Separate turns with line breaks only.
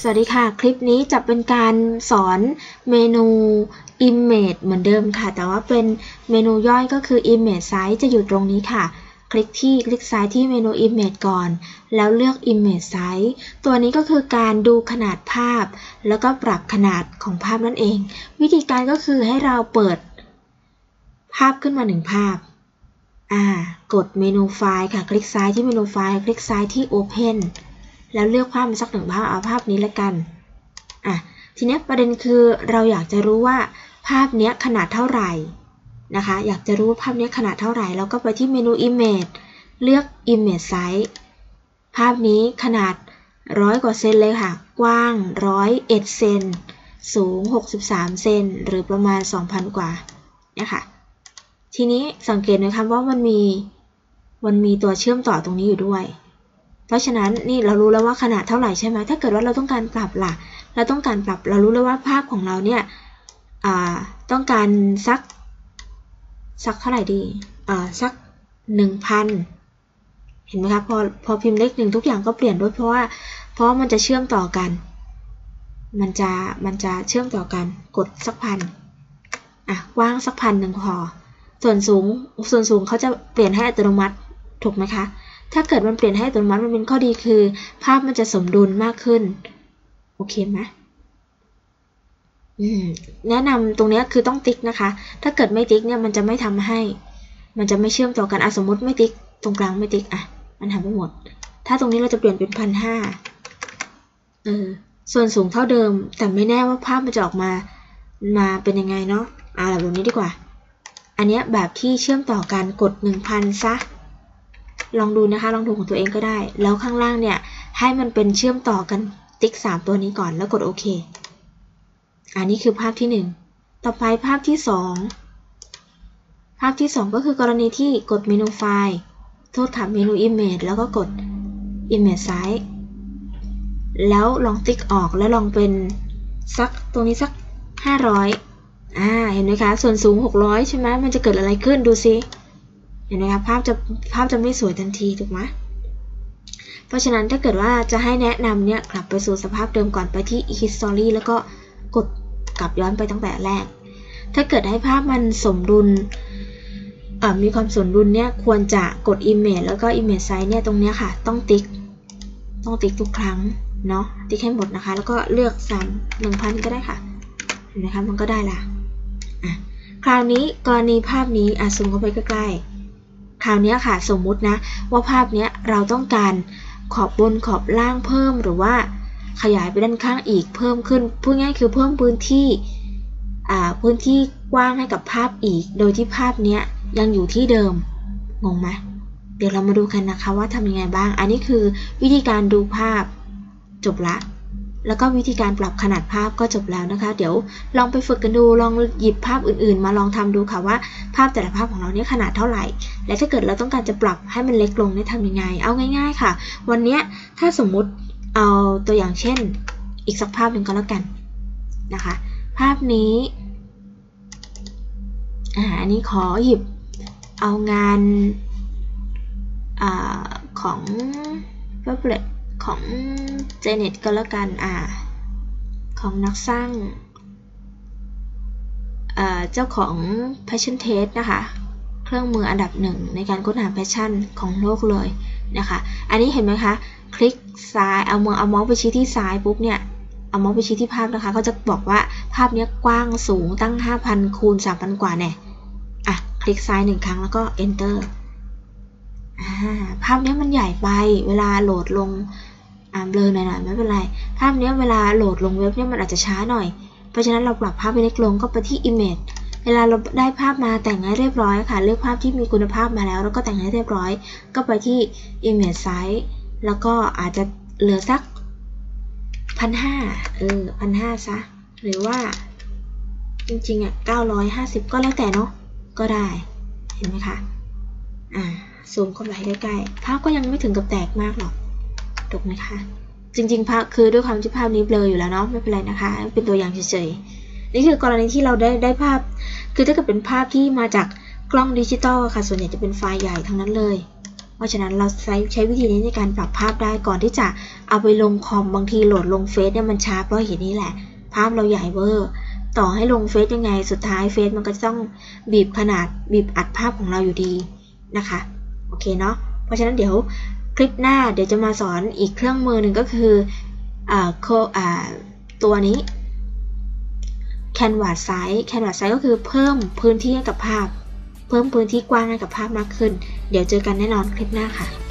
สวัสดีค่ะ คลิปนี้จะเป็นการสอนเมนู Image เหมือนเดิมค่ะ แต่ว่าเป็นเมนูย่อยก็คือ Image Size จะอยู่ตรงนี้ค่ะ คลิกที่คลิกซ้ายที่เมนู Image ก่อน แล้วเลือก Image Size ตัวนี้ก็คือการดูขนาดภาพ แล้วก็ปรับขนาดของภาพนั่นเอง วิธีการก็คือให้เราเปิด ภาพขึ้นมาหนึ่งภาพอ่ากดเมนูไฟล์ค่ะ คลิกซ้ายที่เมนูไฟล์ คลิกซ้ายที่ Open แล้วเลือกภาพมาสักหนึ่งภาพเอาภาพนี้ละกันอะทีนี้ประเด็นคือเราอยากจะรู้ว่าภาพนี้ขนาดเท่าไหร่นะคะ อยากจะรู้ว่าภาพนี้ขนาดเท่าไหร่แล้วก็ไปที่เมนู Image เลือก Image Size ภาพนี้ขนาดร้อยกว่าเซนเลยค่ะ กว้างร้อยเอ็ดเซนสูง 63 เซนหรือประมาณ 2,000 กว่าเนี่ยค่ะ ทีนี้สังเกตนะคะว่ามันมี มันมีตัวเชื่อมต่อตรงนี้อยู่ด้วย เพราะฉะนั้นนี่เรารู้แล้วว่าขนาดเท่าไหร่ใช่ไหมถ้าเกิดว่าเราต้องการปรับล่ะ เราต้องการปรับเรารู้แล้วว่าภาพของเราเนี่ยต้องการสักสักเท่าไหร่ดีสักหนึ่งพันเห็นไหมครับพอพอพิมพ์เลขหนึ่งทุกอย่างก็เปลี่ยนด้วยเพราะว่าเพราะมันจะเชื่อมต่อกัน มันจะมันจะเชื่อมต่อกันกดสักพันอะว่างสักพันหนึ่งพอส่วนสูงส่วนสูงเขาจะเปลี่ยนให้อัตโนมัติถูกไหมคะ ถ้าเกิดมันเปลี่ยนให้อัตโนมัติมันเป็นข้อดีคือ ภาพมันจะสมดุลมากขึ้น โอเคไหมแนะนำตรงนี้คือต้องติ๊กนะคะ ถ้าเกิดไม่ติ๊กเนี่ยมันจะไม่ทำให้ มันจะไม่เชื่อมต่อกันอะสมมติไม่ติ๊ก ตรงกลางไม่ติ๊กอะ มันทำไม่หมด ถ้าตรงนี้เราจะเปลี่ยนเป็นพันห้าเออ ส่วนสูงเท่าเดิม แต่ไม่แน่ว่าภาพมันจะออกมา มาเป็นยังไงเนาะ อ่าแบบนี้ดีกว่า อันนี้แบบที่เชื่อมต่อกันกด 1000 ซะ ลองดูนะคะลองดูของตัวเองก็ได้ แล้วข้างล่างเนี่ยให้มันเป็นเชื่อมต่อกันติ๊ก 3 ตัวนี้ก่อนแล้วกดโอเค อันนี้คือภาพที่ 1 ต่อไปภาพที่ 2 ภาพที่ 2 ก็คือกรณีที่กดเมนูไฟล์โทษค่ะเมนู Image แล้วก็กด Image Size แล้วลองติ๊กออกแล้วลองเป็นสักตรงนี้สัก 500อ่าเห็นไหมคะ ส่วนสูง 600 ใช่ไหมมันจะเกิดอะไรขึ้นดูซิ เห็นไหมคะภาพจะภาพจะไม่สวยทันทีถูกไหมเพราะฉะนั้นถ้าเกิดว่าจะให้แนะนำเนี่ยกลับไปสู่สภาพเดิมก่อนไปที่ history แล้วก็กดกลับย้อนไปตั้งแต่แรก ถ้าเกิดให้ภาพมันสมดุลมีความสมดุลเนี่ยควรจะกด image แล้วก็ image size เนี่ยตรงนี้ค่ะ ต้องติ๊ก ต้องติ๊กทุกครั้งเนาะติ๊กให้หมดนะคะ แล้วก็เลือก3 1000ก็ได้ค่ะเห็นไหมคะมันก็ได้ละอะคราวนี้กรณีภาพนี้อะซูมเข้าไปใกล้ๆ ราวนี้ค่ะสมมุตินะว่าภาพนี้เราต้องการขอบบนขอบล่างเพิ่มหรือว่าขยายไปด้านข้างอีกเพิ่มขึ้นพูดง่ายคือเพิ่มพื้นที่พื้นที่กว้างให้กับภาพอีก โดยที่ภาพนี้ยังอยู่ที่เดิมงงไหมเดี๋ยวเรามาดูกันนะคะว่าทำยังไงบ้าง อันนี้คือวิธีการดูภาพจบละ แล้วก็วิธีการปรับขนาดภาพก็จบแล้วนะคะ เดี๋ยวลองไปฝึกกันดูลองหยิบภาพอื่นๆ มาลองทำดูค่ะว่า ภาพแต่ละภาพของเราเนี่ยขนาดเท่าไหร่ และถ้าเกิดเราต้องการจะปรับให้มันเล็กลงเนี่ยทำยังไง เอาง่าย ๆ ค่ะ วันนี้ถ้าสมมุติเอาตัวอย่างเช่น อีกสักภาพหนึ่งก็แล้วกันนะคะ ภาพนี้อ่าอันนี้ขอหยิบเอางานอของเพื่อเปล ของเจเน็ตก็แล้วกันอ่าของนักสร้างเจ้าของ Passion Test นะคะ เครื่องมืออันดับหนึ่งในการค้นหา Passion ของโลกเลยนะคะ อันนี้เห็นไหมคะ คลิกซ้ายเอามือเอาเมาส์ไปชี้ที่ซ้ายปุ๊บเนี่ยเอาเมาส์ไปชี้ที่ภาพนะคะเขาจะบอกว่าภาพนี้กว้างสูงตั้ง 5,000 คูณ 3,000 กว่าแน่อะ คลิกซ้ายหนึ่งครั้งแล้วก็ enter ภาพนี้มันใหญ่ไปเวลาโหลดลง อ่าเบลอหน่อยๆไม่เป็นไร ภาพนี้เวลาโหลดลงเว็บเนี่ยมันอาจจะช้าหน่อย เพราะฉะนั้นเราปรับภาพไปเล็กลงก็ไปที่ image เวลาเราได้ภาพมาแต่งให้เรียบร้อยค่ะ เลือกภาพที่มีคุณภาพมาแล้ว แล้วก็แต่งให้เรียบร้อย ก็ไปที่ image size แล้วก็อาจจะเหลือสักพันห้าเออพันห้าซะ หรือว่า จริงๆอะเก้าร้อยห้าสิบก็แล้วแต่เนาะก็ได้เห็นไหมคะ อ่าซูมเข้าไปใกล้ๆภาพก็ยังไม่ถึงกับแตกมากหรอก ถูกไหมคะ จริงๆภาพคือด้วยความที่ภาพนี้เบลออยู่แล้วเนาะไม่เป็นไรนะคะ เป็นตัวอย่างเฉยๆ นี่คือกรณีที่เราได้ได้ภาพ คือถ้าเกิดเป็นภาพที่มาจากกล้องดิจิตอลค่ะ ส่วนใหญ่จะเป็นไฟล์ใหญ่ทั้งนั้นเลย เพราะฉะนั้นเราใช้ใช้วิธีนี้ในการปรับภาพได้ก่อนที่จะเอาไปลงคอมบางทีโหลดลงเฟซเนี่ยมันช้าเพราะเหตุนี้แหละ ภาพเราใหญ่เวอร์ต่อให้ลงเฟซยังไงสุดท้ายเฟซมันก็ต้องบีบขนาดบีบอัดภาพของเราอยู่ดีนะคะ โอเคเนาะเพราะฉะนั้นเดี๋ยว คลิปหน้าเดี๋ยวจะมาสอนอีกเครื่องมือหนึ่งก็คืออ่าโคอ่าตัวนี้ Canvas Size Canvas Size ก็คือเพิ่มพื้นที่ให้กับภาพ เพิ่มพื้นที่กว้างให้กับภาพมากขึ้น เดี๋ยวเจอกันแน่นอนคลิปหน้าค่ะ